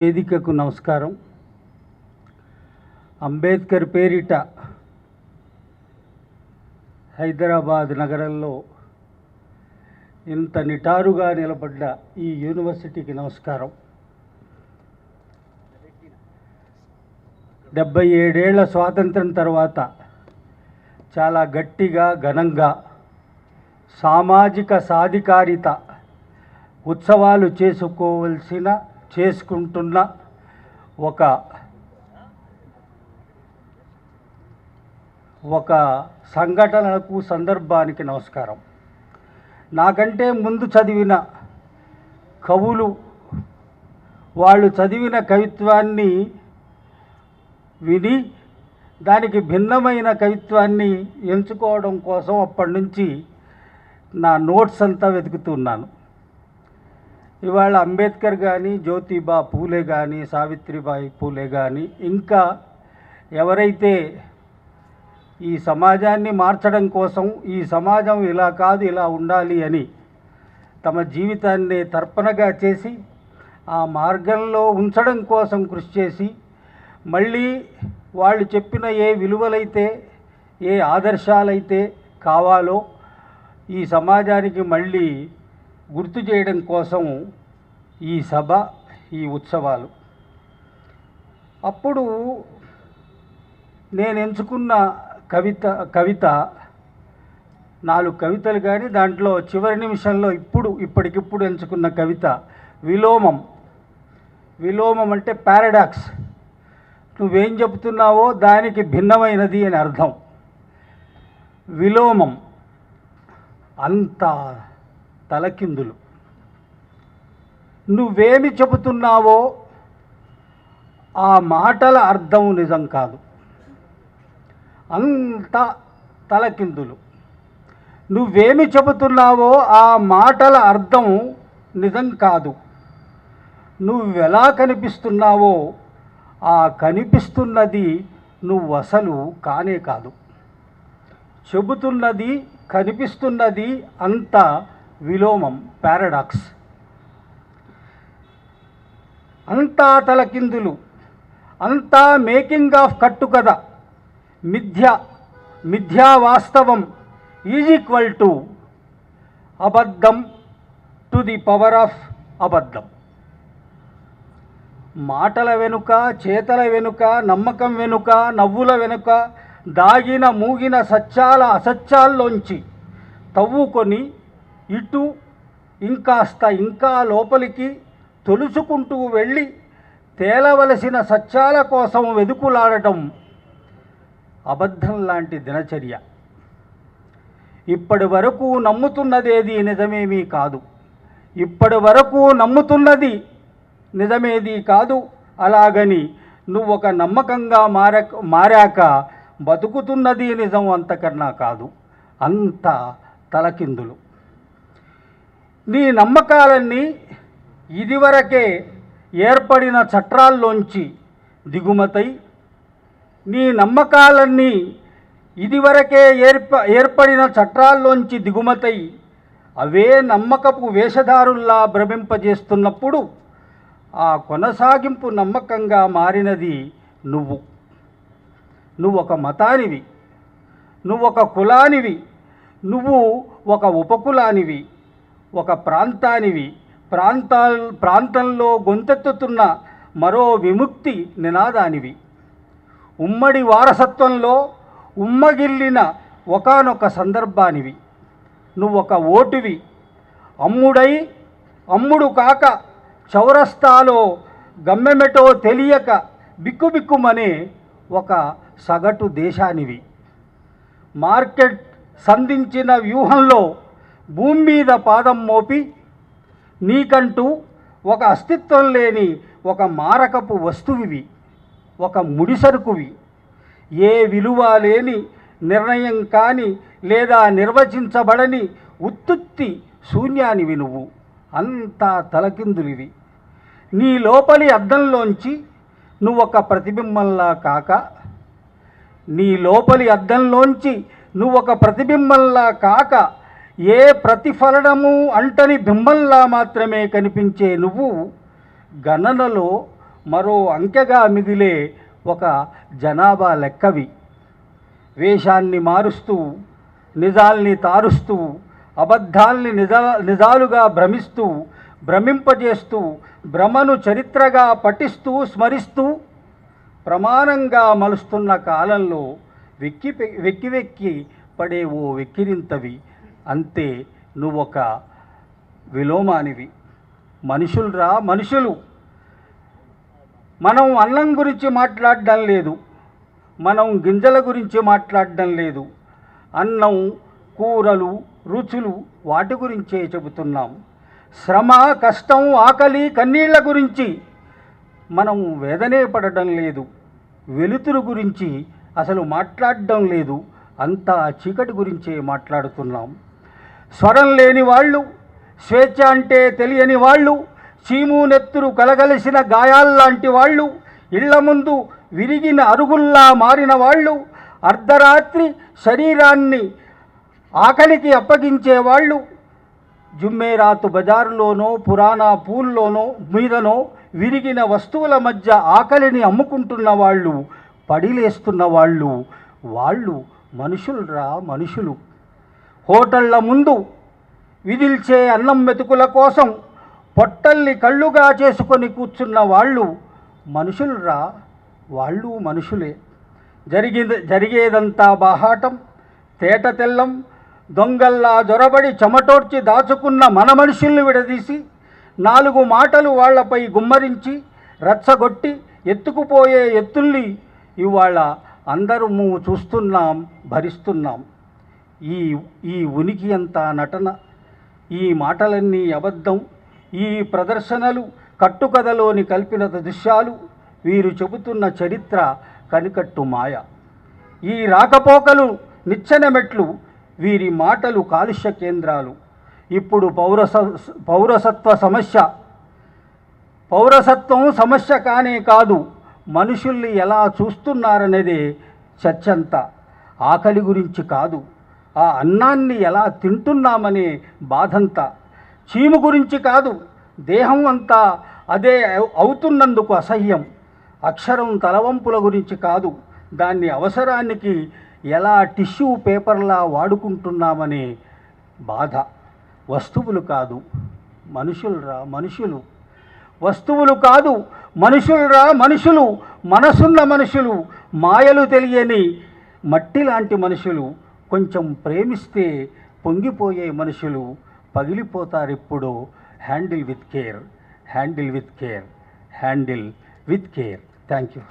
వేదికకు నమస్కారం. అంబేద్కర్ పేరిట హైదరాబాద్ నగరంలో ఇంత నిటారుగా నిలబడ్డ ఈ యూనివర్సిటీకి నమస్కారం. డెబ్బై ఏడేళ్ళ స్వాతంత్రం తర్వాత చాలా గట్టిగా ఘనంగా సామాజిక సాధికారిత ఉత్సవాలు చేసుకోవాల్సిన చేసుకుంటున్న ఒక ఒక సంఘటనకు సందర్భానికి నమస్కారం. నాకంటే ముందు చదివిన కవులు వాళ్ళు చదివిన కవిత్వాన్ని విని దానికి భిన్నమైన కవిత్వాన్ని ఎంచుకోవడం కోసం అప్పటి నుంచి నా నోట్స్ అంతా వెతుకుతున్నాను ఇవాళ అంబేద్కర్ కానీ జ్యోతిబా పూలే కానీ సావిత్రిబాయి పూలే కానీ ఇంకా ఎవరైతే ఈ సమాజాన్ని మార్చడం కోసం ఈ సమాజం ఇలా కాదు ఇలా ఉండాలి అని తమ జీవితాన్ని తర్పణగా చేసి ఆ మార్గంలో ఉంచడం కోసం కృషి చేసి మళ్ళీ వాళ్ళు చెప్పిన ఏ విలువలైతే ఏ ఆదర్శాలైతే కావాలో ఈ సమాజానికి మళ్ళీ గుర్తు చేయడం కోసం ఈ సభ ఈ ఉత్సవాలు. అప్పుడు నేను ఎంచుకున్న కవిత కవిత నాలుగు కవితలు కానీ దాంట్లో చివరి నిమిషంలో ఇప్పుడు ఇప్పటికిప్పుడు ఎంచుకున్న కవిత విలోమం. విలోమం అంటే పారాడాక్స్. నువ్వేం చెబుతున్నావో దానికి భిన్నమైనది అని అర్థం. విలోమం. అంత తలకిందులు. నువ్వేమి చెబుతున్నావో ఆ మాటల అర్థం నిజం కాదు. అంత తలకిందులు. నువ్వేమి చెబుతున్నావో ఆ మాటల అర్థం నిజం కాదు. నువ్వెలా కనిపిస్తున్నావో ఆ కనిపిస్తున్నది నువ్వు అసలు కానే కాదు. చెబుతున్నది కనిపిస్తున్నది అంత విలోమం పారాడాక్స్. అంతా తలకిందులు అంతా మేకింగ్ ఆఫ్ కట్టుకథ మిథ్య మిథ్యా వాస్తవం ఈజ్ ఈక్వల్ టు అబద్ధం టు ది పవర్ ఆఫ్ అబద్ధం. మాటల వెనుక చేతల వెనుక నమ్మకం వెనుక నవ్వుల వెనుక దాగిన మూగిన సత్యాల అసత్యాల్లోంచి తవ్వుకొని ఇటు ఇంకాస్త ఇంకా లోపలికి తొలుచుకుంటూ వెళ్ళి తేలవలసిన సత్యాల కోసం వెదుకులాడటం అబద్ధం లాంటి దినచర్య. ఇప్పటి వరకు నమ్ముతున్నదేది నిజమేమీ కాదు. ఇప్పటి వరకు నమ్ముతున్నది నిజమేది కాదు. అలాగని నువ్వు ఒక నమ్మకంగా మార మారాక బతుకుతున్నది నిజం అంతకన్నా కాదు. అంత తలకిందులు. నీ నమ్మకాలన్నీ ఇదివరకే ఏర్పడిన చట్రాల్లోంచి దిగుమతై నీ నమ్మకాలన్నీ ఇదివరకే ఏర్ప ఏర్పడిన చట్రాల్లోంచి దిగుమతై అవే నమ్మకపు వేషధారుల్లా భ్రమింపజేస్తున్నప్పుడు ఆ కొనసాగింపు నమ్మకంగా మారినది నువ్వు. నువ్వు ఒక మతానివి. నువ్వు ఒక కులానివి. నువ్వు ఒక ఉపకులానివి. ఒక ప్రాంతానివి. ప్రాంతా ప్రాంతంలో గొంతెత్తుతున్న మరో విముక్తి నినాదానివి. ఉమ్మడి వారసత్వంలో ఉమ్మగిల్లిన ఒకానొక సందర్భానివి. నువ్వొక ఓటువి. అమ్ముడై అమ్ముడు కాక చౌరస్తాలో గమ్మెమెటో తెలియక బిక్కుబిక్కుమనే ఒక సగటు దేశానివి. మార్కెట్ సంధించిన వ్యూహంలో భూమి మీద పాదం మోపి నీకంటూ ఒక అస్తిత్వం లేని ఒక మారకపు వస్తువువి ఒక ముడిసరుకువి. ఏ విలువ లేని నిర్ణయం కాని లేదా నిర్వచించబడని ఉత్తుత్తి శూన్యానివి నువ్వు. అంతా తలకిందులివి. నీ లోపలి అద్దంలోంచి నువ్వొక ప్రతిబింబంలా కాక నీ లోపలి అద్దంలోంచి నువ్వొక ప్రతిబింబంలా కాక ఏ ప్రతిఫలనము అంటని బింబంలా మాత్రమే కనిపించే నువ్వు గణనలో మరో అంకెగా మిగిలే ఒక జనాభా లెక్కవి. వేషాన్ని మారుస్తూ నిజాల్ని తారుస్తూ అబద్ధాల్ని నిజా నిజాలుగా భ్రమిస్తూ భ్రమింపజేస్తూ భ్రమను చరిత్రగా పఠిస్తూ స్మరిస్తూ ప్రమాణంగా మలుస్తున్న కాలంలో వెక్కి వెక్కి వెక్కి పడే ఓ వెక్కిరింతవి. అంతే నువ్వొక విలోమానివి. మనుషులరా మనుషులు. మనం అన్నం గురించి మాట్లాడడం లేదు. మనం గింజల గురించి మాట్లాడడం లేదు. అన్నం కూరలు రుచులు వాటి గురించే చెబుతున్నాం. శ్రమ కష్టం ఆకలి కన్నీళ్ళ గురించి మనం వేదనే పడడం లేదు. వెలుతురు గురించి అసలు మాట్లాడడం లేదు. అంతా చీకటి గురించే మాట్లాడుతున్నాం. స్వరం లేని వాళ్ళు స్వేచ్ఛ అంటే తెలియని వాళ్ళు చీము నెత్తురు కలగలిసిన గాయాల్లాంటి వాళ్ళు ఇళ్ళ ముందు విరిగిన అరుగుల్లా మారిన వాళ్ళు అర్ధరాత్రి శరీరాన్ని ఆకలికి అప్పగించే వాళ్ళు జుమ్మేరాతు బజారులోనో పురాణా పూల్లోనో మీదనో విరిగిన వస్తువుల మధ్య ఆకలిని అమ్ముకుంటున్న వాళ్ళు పడిలేస్తున్న వాళ్ళు వాళ్ళు మనుషులురా మనుషులు. హోటళ్ళ ముందు విదిల్చే అన్నం మెతుకుల కోసం పొట్టల్ని కళ్ళుగా చేసుకొని కూర్చున్న వాళ్ళు మనుషులురా? వాళ్ళు మనుషులే. జరిగింది జరిగేదంతా బాహాటం తేట తెల్లం దొంగల్లా జొరబడి చెమటోడ్చి దాచుకున్న మన మనుషుల్ని విడదీసి నాలుగు మాటలు వాళ్ళపై గుమ్మరించి రచ్చగొట్టి ఎత్తుకుపోయే ఎత్తుల్ని ఇవాళ అందరము చూస్తున్నాం భరిస్తున్నాం. ఈ ఈ ఉనికి అంతా నటన ఈ మాటలన్నీ అబద్ధం ఈ ప్రదర్శనలు కట్టుకథలోని కల్పిన దృశ్యాలు వీరు చెబుతున్న చరిత్ర కనికట్టు మాయ. ఈ రాకపోకలు నిచ్చెన మెట్లు వీరి మాటలు కాలుష్య కేంద్రాలు. ఇప్పుడు పౌరస పౌరసత్వ సమస్య. పౌరసత్వం సమస్య కానే కాదు మనుషుల్ని ఎలా చూస్తున్నారనేదే చర్చంతా ఆకలి గురించి కాదు. ఆ అన్నాన్ని ఎలా తింటున్నామనే బాధంతా. చీము గురించి కాదు దేహం అంతా అదే అవుతున్నందుకు అసహ్యం. అక్షరం తలవంపుల గురించి కాదు దాన్ని అవసరానికి ఎలా టిష్యూ పేపర్లా వాడుకుంటున్నామనే బాధ. వస్తువులు కాదు మనుషులరా మనుషులు. వస్తువులు కాదు మనుషులరా మనుషులు మనసున్న మనుషులు మాయలు తెలియని మట్టి లాంటి మనుషులు కొంచెం ప్రేమిస్తే పొంగిపోయే మనుషులు పగిలిపోతారిప్పుడు handle with care handle with care handle with care. Thank you.